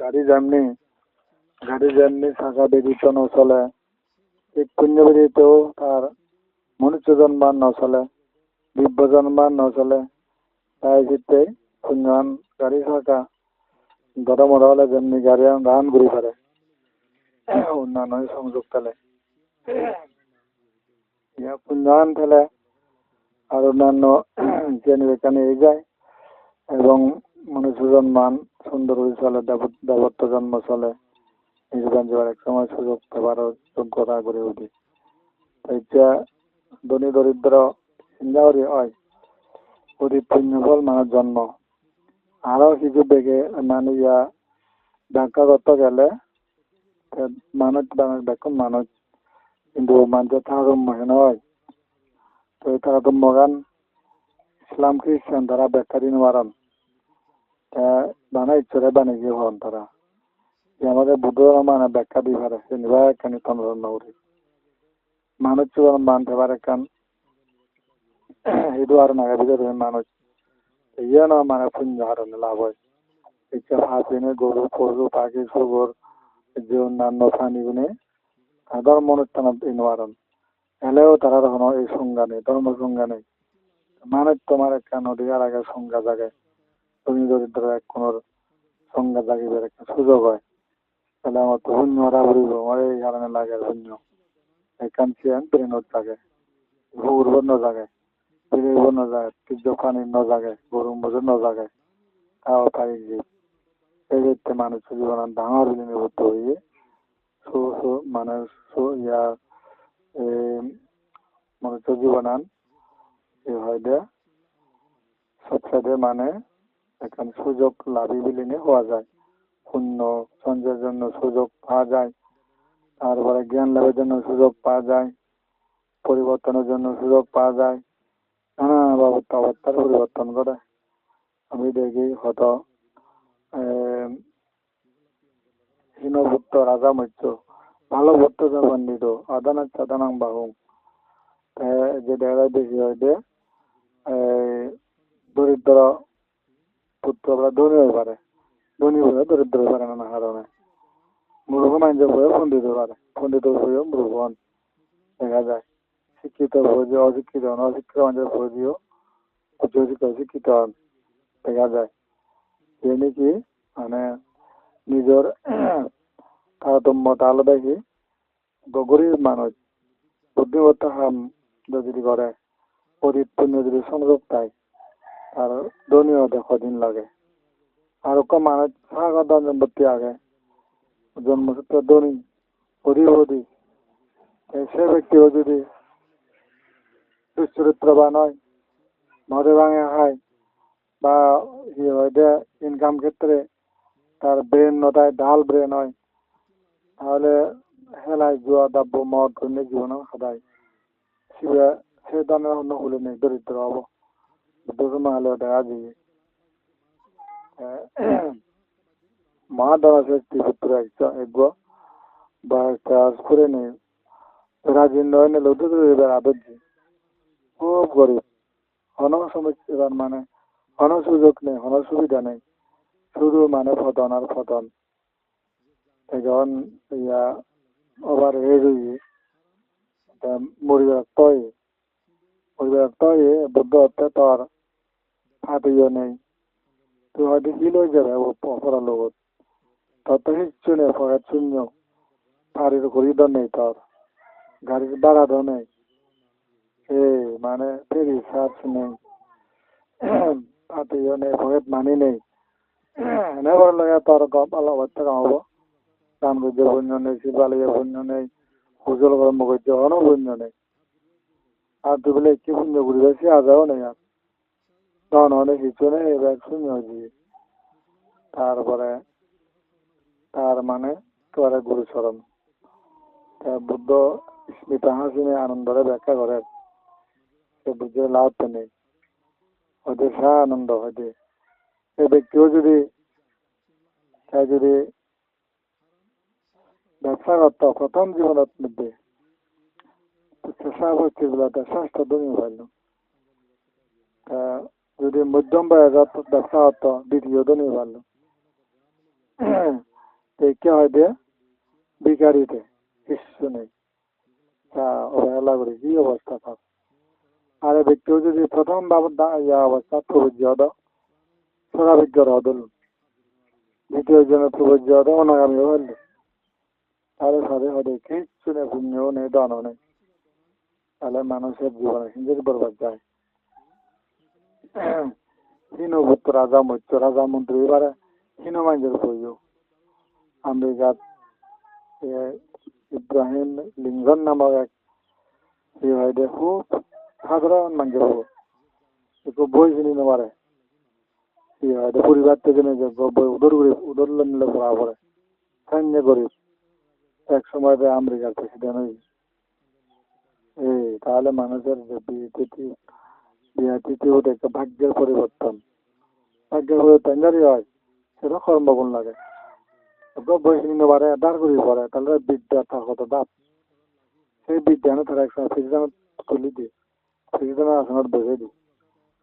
গাড়ি যেমনি গাড়ি যেমনি শাখা ব্যতীত নচলে ঠিক পুণ্য ব্যতীতও তার মনুষ্য জন্মান নচলে, দিব্য জন্মান নচলে। তাই ভিত্তে পুণ্যৱান গাড়ী চাকা দৰমৰা হলে যেমনি গাড়ী রান ঘুরি পারে অন্যান্য সংযোগ পেলে। ইয়া পুণ্যৱান পেলে আর অন্যান্য জ্ঞানী এখানে এগিয়ে যায়, এবং মনুষ্য জন্মান সুন্দর চলে দেব- দেবত্ব জন্ম চলে। নির্বাণ যাওয়ার এক সময় সুযোগ পাবার যোগ্যতা গড়ে উঠে। এতিয়া ধনী দরিদ্র চিন্তাকরি হয় অতি পুণ্যফল মানুষ জন্ম। আরও কিছু বেগে মানে ইয়া করতে গেলে মানুষ বাংলা ব্যাখ্যা মানুষ কিন্তু মানুষের তারতম্য হেন হয় তো এই তারতম্য গান ইসলাম খ্রিস্টান তারা ব্যাখ্যা দিন বানাই ইচ্ছরে হন তারা আমাদের বুদ্ধ মানে ব্যাখ্যা দিবার আছে নিবা একখানি তন্দ্র নৌরি মানুষ জীবন মানতে পারে কান এইটো আর নাগা মানুষ ইয়ে না মানে পুণ্য হারণে লাভ হয়। ইচ্ছা ভাবিনে গরু পশু, পাখি সুগর যে অন্যান্য প্রাণীগুনে ধর্ম অনুষ্ঠান ইনবারণ এলেও তারা তখন এই সংজ্ঞা নেই ধর্ম সংজ্ঞা নেই। মানুষ তোমার একটা নদী আর আগে সংজ্ঞা জাগায় তুমি দরিদ্র এক কোনোর সংজ্ঞা জাগিবার একটা সুযোগ হয়, তাহলে আমার তো শূন্য হরা ঘুরিব আমার এই কারণে লাগে শূন্য এখান চেন ব্রেনত জাগে ভূগর্ভ জাগে বিলেব নজাগে তীর্য পানি নজাগে গরু মজুর নজাগে তাও পাই জীব এই দেখতে মানুষের জীবন ডাঙর বিলীনীভূত হয়ে সু সু মানে সু ইয়া মানুষের জীবনান হয় দে সবসাথে মানে এখন সুযোগ লাভই বিলীনে হওয়া যায়। পুণ্য সঞ্চয়ের জন্য সুযোগ পাওয়া যায়। তারপরে জ্ঞান লাভের জন্য সুযোগ পাওয়া যায়। পরিবর্তনের জন্য সুযোগ পাওয়া যায়। নানা অবস্থার পরিবর্তন করে। আমি দেখি হত হীনভুক্ত রাজা মৈত্য ভালো ভক্ত পণ্ডিত আদানা চাদানাং বাহু যে দেখা দেখি হয় যে দরিদ্র পুত্ররা ধনী হয়ে পারে ধনী হয়ে দরিদ্র হয়ে পারে নানা হয়ে পণ্ডিত পারে পণ্ডিত হয়েও মূর্খ দেখা শিক্ষিত ভোজ অশিক্ষিত হন অশিক্ষিত মানুষের ভোজিও উচ্চ শিক্ষিত হন দেখা যায় যে নাকি মানে নিজের তারতম্যটা আলাদা কি গরিব মানুষ বুদ্ধিমত্তা হাম যদি করে পুণ্য যদি সংযোগ পায় আৰু ধনী হওঁতে সদিন লাগে। আৰু কমাৰত আগত জন্মতি জন্ম জন্মসূত্ৰ ধনী পঢ়িব দি সেই ব্যক্তিও যদি বিশ্বৰিত্ৰবান হয় মদে ভাঙে খায় বা সি হয় দে ইনকাম ক্ষেত্ৰত তাৰ ব্ৰেইন নদায় ডাল ব্ৰেইন হয় তাহলে হেলাই যোৱা দাব মদ ধনী জীৱনক সদায়। সিবে সেই ধৰণৰ ধৰণে অনুকূলনে দৰিদ্ৰ হ'ব। রাজেন্দ্র হয় লোক এবার আদর্জি খুব গরিব। হন সমস্যা মানে হন সুযোগ নেই হন সুবিধা নেই। শুধু মানে ফতন আর ফতন এখন ইয়া ওভার হেড হয়ে মরিবার তয় মরিবার তয় বুদ্ধ হত্যা তোর হাতিও নেই তুই হয়তো কি লই যাবে অপরার লগত, তোর তো নেই পকেট শূন্য। বাড়ির খরিদও নেই তোর, গাড়ির ভাড়াও নেই। এ মানে ফেরি চার্জ নেই। হাতিও নেই পকেট মানি নেই। এনে করে লাগে তোর গপ আলো হত্যা কামাব কাম করছে পুণ্য নেই শিবালিয়ে পুণ্য নেই হুজল কর্ম করছে অন পুণ্য নেই। আর তুই বলে কি পুণ্য করি বেশি আজাও নেই আর কিছু নেই এবার তারপরে তার মানে তোরে গুরুচরণ। বুদ্ধ স্মিত হাসিনে আনন্দরে ব্যাখ্যা করে সে বুঝে লাভ তো নেই। ওদের সা আনন্দ হয়তো। সে ব্যক্তিও যদি সে যদি ব্যবসা করত, প্রথম জীবনের মধ্যে চেষ্টা অবস্থিগুলোতে স্বাস্থ্য দমি হইল। যদি মধ্যম বয়সত ব্যবসা করত দ্বিতীয় দমি হইল দেখে হয় দিয়ে বিকারিতে কিছু নেই। তা অবহেলা করি, কি অবস্থা তার? আর ব্যক্তিও যদি প্রথম ইয়া অবস্থা প্রযোজ্য হতো। স্বরাবিজ্ঞ হদল দ্বিতীয় জনের প্রযোজ্য হতো, অনাগামী হইল তাহলে সাথে সাথে কিচ্ছু নেই, পুণ্যও নেই দানও নেই। তাহলে মানুষের জীবনে হিন্দির বরবাদ যায়। হীনভূত রাজা মৈত্য রাজা মন্ত্রী এবারে হীন মাইন্ডের প্রয়োগ আমেরিকাত ইব্রাহিম লিঙ্গন নামক এক দে খুব সাধারণ মানুষের হব একটু বই চিনি হয় দে পরিবার থেকে যে বই উদর উদর নিলে পড়া পড়ে গরিব এক সময় আমেরিকার প্রেসিডেন্ট হয়ে এই তাহলে মানুষের যে বিয়ে তৃতীয় হতে ভাগ্যের পরিবর্তন। ভাগ্যের পরিবর্তন যদি হয় সেটা কর্মগুণ লাগে। করি পরে তাহলে বিদ্যা সেই বিদ্যা তারা আসনত বসে দিই।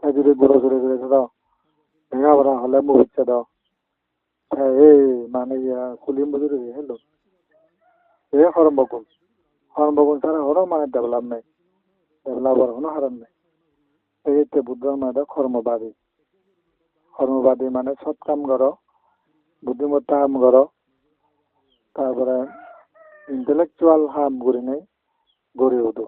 তাই যদি গুঁড়ো ঘুরে ঘুরে দাও ভেঙা ভরা হলে মুহূর্তে দাও। মানে খুলিম বুঝি রয়েছে ছাড়া হরম মানে ডেভেলপ নাই। কোনো এইটো বুদ্ধ মাদ কৰ্মবাদী কৰ্মবাদী মানে সৎ কাম কৰ বুদ্ধিমত্তা কাম কৰ তাৰপৰা ইণ্টেলেকচুৱেল কাম কৰি নাই গঢ়ি উঠো